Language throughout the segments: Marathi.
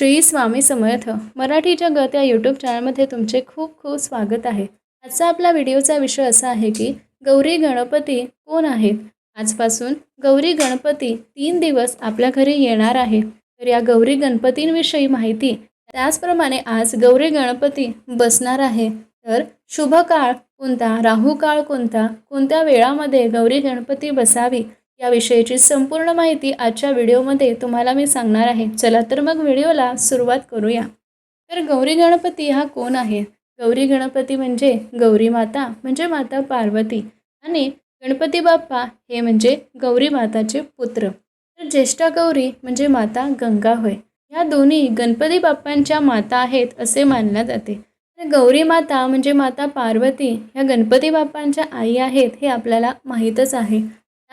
श्री स्वामी समर्थ मराठी जगत या यूट्यूब चॅनलमध्ये तुमचे खूप खूप स्वागत आहे. आजचा आपला व्हिडिओचा विषय असा आहे की गौरी गणपती कोण आहेत आजपासून गौरी गणपती तीन दिवस आपल्या घरी येणार आहे. तर या गौरी गणपतींविषयी माहिती त्याचप्रमाणे आज गौरी गणपती बसणार आहे. तर शुभ काळ कोणता राहू काळ कोणता कोणत्या वेळामध्ये गौरी गणपती बसावी? याविषयीची संपूर्ण माहिती आजच्या व्हिडिओमध्ये तुम्हाला मी सांगणार आहे. चला तर मग व्हिडिओला सुरुवात करूया. तर गौरी गणपती हा कोण आहे? गौरी गणपती म्हणजे गौरी माता म्हणजे माता पार्वती आणि गणपती बाप्पा हे म्हणजे गौरी माताचे पुत्र. तर ज्येष्ठा गौरी म्हणजे माता गंगा होय. ह्या दोन्ही गणपती बाप्पांच्या माता आहेत असे मानले जाते. तर गौरी माता म्हणजे माता पार्वती ह्या गणपती बाप्पांच्या आई आहेत हे आपल्याला माहीतच आहे.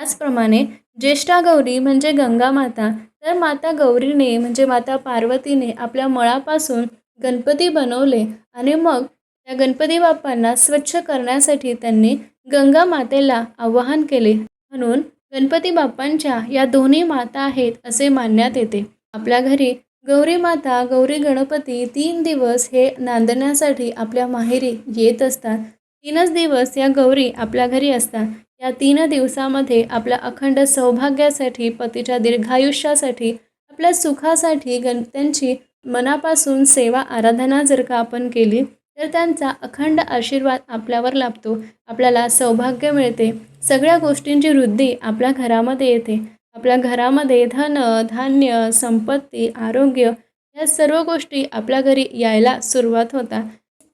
त्याचप्रमाणे ज्येष्ठा गौरी म्हणजे गंगा माता. तर माता गौरीने म्हणजे माता पार्वतीने आपल्या मळापासून गणपती बनवले आणि मग त्या गणपती बाप्पांना स्वच्छ करण्यासाठी त्यांनी गंगा मातेला आवाहन केले. म्हणून गणपती बाप्पांच्या या दोन्ही माता आहेत असे मानण्यात येते. आपल्या घरी गौरी माता गौरी गणपती तीन दिवस हे नांदण्यासाठी आपल्या माहेरी येत असतात. तीनच दिवस या गौरी आपल्या घरी असतात. या तीन दिवसामध्ये आपल्या अखंड सौभाग्यासाठी पतीच्या दीर्घायुष्यासाठी आपल्या सुखासाठी गण त्यांची मनापासून सेवा आराधना जर का आपण केली तर त्यांचा अखंड आशीर्वाद आपल्यावर लाभतो. आपल्याला सौभाग्य मिळते. सगळ्या गोष्टींची वृद्धी आपल्या घरामध्ये येते. आपल्या घरामध्ये धन धान्य संपत्ती आरोग्य या सर्व गोष्टी आपल्या घरी यायला सुरुवात होतात.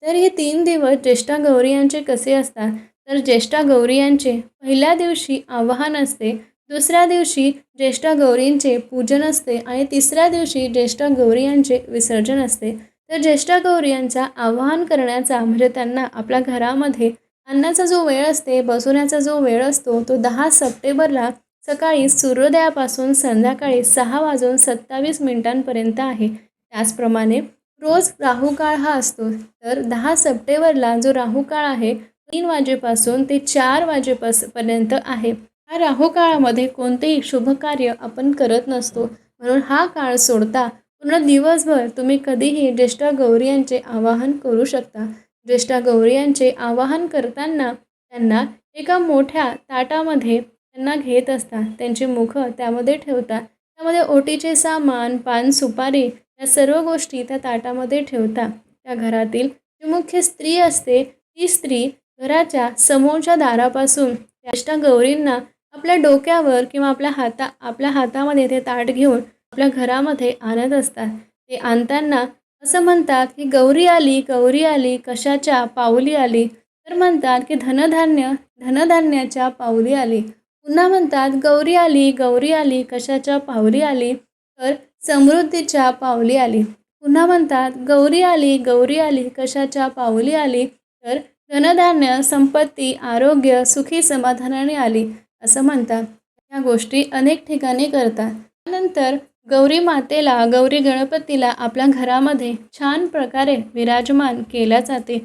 तर हे तीन दिवस ज्येष्ठा गौरी यांचे कसे असतात? तर ज्येष्ठा गौरी यांचे पहिल्या दिवशी आवाहन असते दुसऱ्या दिवशी ज्येष्ठा गौरींचे पूजन असते आणि तिसऱ्या दिवशी ज्येष्ठा गौरी यांचे विसर्जन असते. तर ज्येष्ठा गौरी यांचा आवाहन करण्याचा म्हणजे त्यांना आपल्या घरामध्ये आणण्याचा जो वेळ असते बसवण्याचा जो वेळ असतो तो दहा सप्टेंबरला सकाळी सूर्योदयापासून संध्याकाळी सहा वाजून सत्तावीस मिनिटांपर्यंत आहे. त्याचप्रमाणे रोज राहुकाळ हा असतो. तर दहा सप्टेंबरला जो राहुकाळ आहे तीन वाजेपासून ते चार वाजेपास पर्यंत आहे. हा राहू काळामध्ये कोणतेही शुभ कार्य आपण करत नसतो. म्हणून हा काळ सोडता पूर्ण दिवसभर तुम्ही कधीही ज्येष्ठा गौरी यांचे आवाहन करू शकता. ज्येष्ठा गौरी यांचे आवाहन करताना त्यांना एका मोठ्या ताटामध्ये त्यांना घेत असतात त्यांची मुखं त्यामध्ये ठेवतात त्यामध्ये ओटीचे सामान पान सुपारी या सर्व गोष्टी त्या ताटामध्ये ठेवतात त्या घरातील जी मुख्य स्त्री असते ती स्त्री घराच्या समोरच्या दारापासून ज्येष्ठा गौरींना आपल्या डोक्यावर किंवा आपल्या हाता आपल्या हातामध्ये ते ताट घेऊन आपल्या घरामध्ये आणत असतात. ते आणताना असं म्हणतात की गौरी आली गौरी आली कशाच्या पाऊली आली? तर म्हणतात की धनधान्य धनधान्याच्या पाऊली आली. पुन्हा म्हणतात गौरी आली गौरी आली कशाच्या पावली आली? तर समृद्धीच्या पावली आली. पुन्हा म्हणतात गौरी आली गौरी आली कशाच्या पाऊली आली? तर धनधान्य संपत्ती आरोग्य सुखी समाधानाने आली असं म्हणतात. या गोष्टी अनेक ठिकाणी करतात. त्यानंतर गौरी मातेला गौरी गणपतीला आपल्या घरामध्ये छान प्रकारे विराजमान केल्या जाते.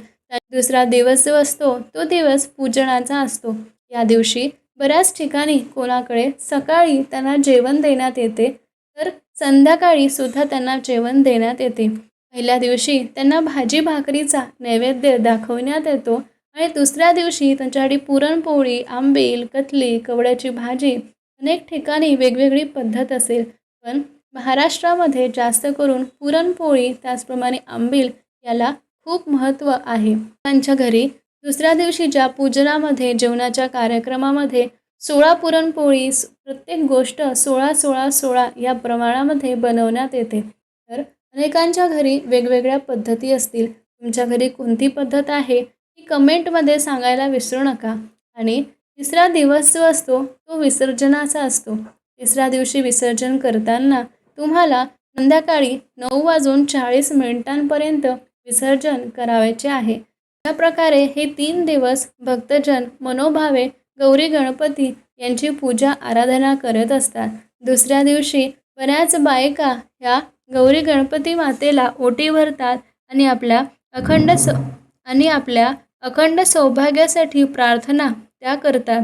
दुसरा दिवस जो असतो तो दिवस पूजनाचा असतो. या दिवशी बऱ्याच ठिकाणी कोणाकडे सकाळी त्यांना जेवण देण्यात येते तर संध्याकाळी सुद्धा त्यांना जेवण देण्यात येते. पहिल्या दिवशी त्यांना भाजी भाकरीचा नैवेद्य दाखवण्यात येतो आणि दुसऱ्या दिवशी त्यांच्यासाठी पुरणपोळी आंबील कथली कवड्याची भाजी अनेक ठिकाणी वेगवेगळी पद्धत असेल. पण महाराष्ट्रामध्ये जास्त करून पुरणपोळी त्याचप्रमाणे आंबील याला खूप महत्त्व आहे. त्यांच्या घरी दुसऱ्या दिवशीच्या पूजनामध्ये जेवणाच्या कार्यक्रमामध्ये सोळा पुरणपोळी प्रत्येक गोष्ट सोळा सोळा सोळा या प्रमाणामध्ये बनवण्यात येते. तर अनेकांच्या घरी वेगवेगळ्या पद्धती असतील. तुमच्या घरी कोणती पद्धत आहे? ती कमेंटमध्ये सांगायला विसरू नका. आणि तिसरा दिवस जो असतो तो विसर्जनाचा असतो. तिसऱ्या दिवशी विसर्जन करताना तुम्हाला संध्याकाळी नऊ वाजून चाळीस मिनिटांपर्यंत विसर्जन करावायचे आहे. या प्रकारे हे तीन दिवस भक्तजन मनोभावे गौरी गणपती यांची पूजा आराधना करत असतात. दुसऱ्या दिवशी बऱ्याच बायका ह्या गौरी गणपती मातेला ओटी भरतात आणि आपल्या अखंड स आणि आपल्या अखंड सौभाग्यासाठी प्रार्थना त्या करतात.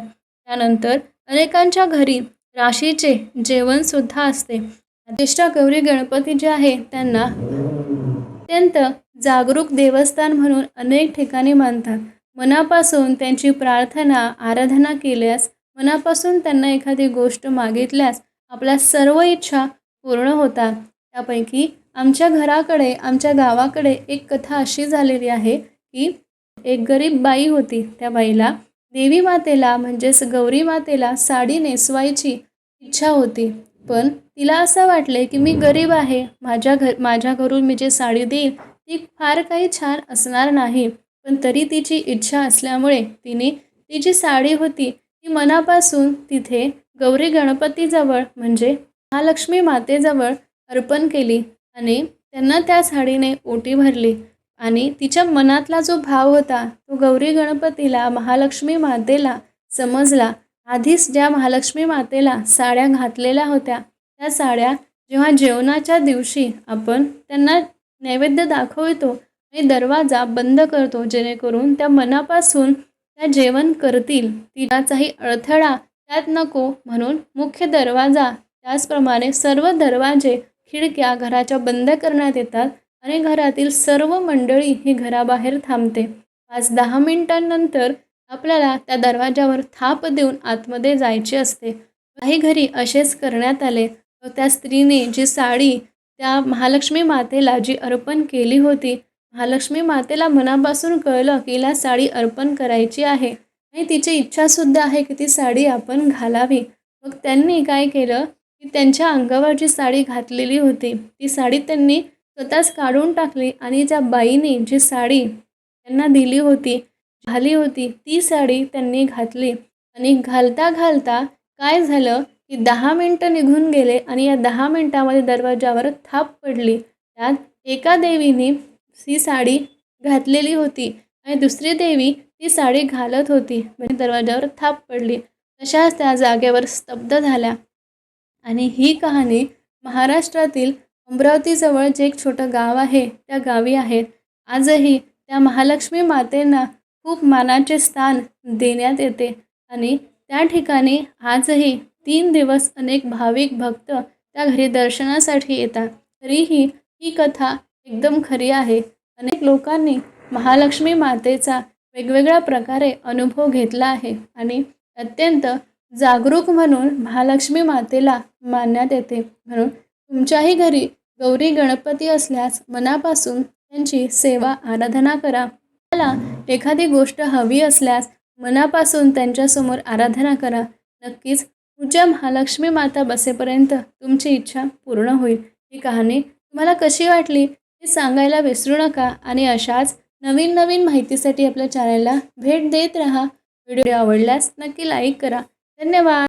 त्यानंतर अनेकांच्या घरी राशीचे जेवणसुद्धा असते. ज्येष्ठ गौरी गणपती जे आहे त्यांना अत्यंत जागरूक देवस्थान म्हणून अनेक ठिकाणी मानतात. मनापासून त्यांची प्रार्थना आराधना केल्यास मनापासून त्यांना एखादी गोष्ट मागितल्यास आपल्या सर्व इच्छा पूर्ण होतात. त्यापैकी आमच्या घराकडे आमच्या गावाकडे एक कथा अशी झालेली आहे की एक गरीब बाई होती. त्या बाईला देवी मातेला म्हणजेच गौरी मातेला साडी नेसवायची इच्छा होती. पण तिला असं वाटले की मी गरीब आहे. माझ्या घर माझ्या घरून मी जे साडी देईल ती फार काही छान असणार नाही. पण तरी तिची इच्छा असल्यामुळे तिने ती जी साडी होती ती मनापासून तिथे गौरी गणपतीजवळ म्हणजे महालक्ष्मी मातेजवळ अर्पण केली आणि त्यांना त्या साडीने ओटी भरली आणि तिच्या मनातला जो भाव होता तो गौरी गणपतीला महालक्ष्मी मातेला समजला. आधीच ज्या महालक्ष्मी मातेला साड्या घातलेल्या होत्या त्या साड्या जेव्हा जेवणाच्या दिवशी आपण त्यांना नैवेद्य दाखवतो आणि दरवाजा बंद करतो जेणेकरून त्या मनापासून त्या जेवण करतील तिलाचाही अडथळा त्यात नको म्हणून मुख्य दरवाजा त्याचप्रमाणे सर्व दरवाजे खिडक्या घराच्या बंद करण्यात येतात आणि घरातील सर्व मंडळी ही घराबाहेर थांबते. पाच दहा मिनिटांनंतर आपल्याला त्या दरवाजावर थाप देऊन आतमध्ये जायचे असते. काही घरी असेच करण्यात आले व त्या स्त्रीने जी साडी त्या महालक्ष्मी मातेला जी अर्पण केली होती महालक्ष्मी मातेला मनापासून कळलं की हिला साडी अर्पण करायची आहे. आणि तिची इच्छासुद्धा आहे की ती साडी आपण घालावी. मग त्यांनी काय केलं? की त्यांच्या अंगावर जी साडी घातलेली होती ती साडी त्यांनी स्वतःच काढून टाकली आणि ज्या बाईने जी साडी त्यांना दिली होती घाली होती ती साडी त्यांनी घातली. आणि घालता घालता काय झालं की दहा मिनटं निघून गेले आणि या दहा मिनटामध्ये दरवाजावर थाप पडली. त्यात एका देवीने ही साडी घातलेली होती आणि दुसरी देवी ती साडी घालत होती. म्हणजे दरवाजावर थाप पडली. तशाच त्या जागेवर स्तब्ध झाल्या. आणि ही कहाणी महाराष्ट्रातील अमरावतीजवळ जे एक छोटं गाव आहे त्या गावी आहे. आजही त्या महालक्ष्मी मातेंना खूप मानाचे स्थान देण्यात येते आणि त्या ठिकाणी आजही तीन दिवस अनेक भाविक भक्त त्या घरी दर्शनासाठी येतात. तरीही ही कथा एकदम खरी आहे. अनेक लोकांनी महालक्ष्मी मातेचा वेगवेगळ्या प्रकारे अनुभव घेतला आहे आणि अत्यंत जागरूक म्हणून महालक्ष्मी मातेला मानण्यात येते. म्हणून तुमच्याही घरी गौरी गणपती असल्यास मनापासून त्यांची सेवा आराधना करा. मला एखादी गोष्ट हवी असल्यास मनापासून त्यांच्यासमोर आराधना करा. नक्कीच पूज्य महालक्ष्मी माता बसेपर्यंत तुमची इच्छा पूर्ण होईल. ही कहाणी तुम्हाला कशी वाटली हे सांगायला विसरू नका आणि अशाच नवीन नवीन माहितीसाठी आपल्या चॅनलला भेट देत राहा. व्हिडिओ आवडल्यास नक्की लाईक करा. धन्यवाद.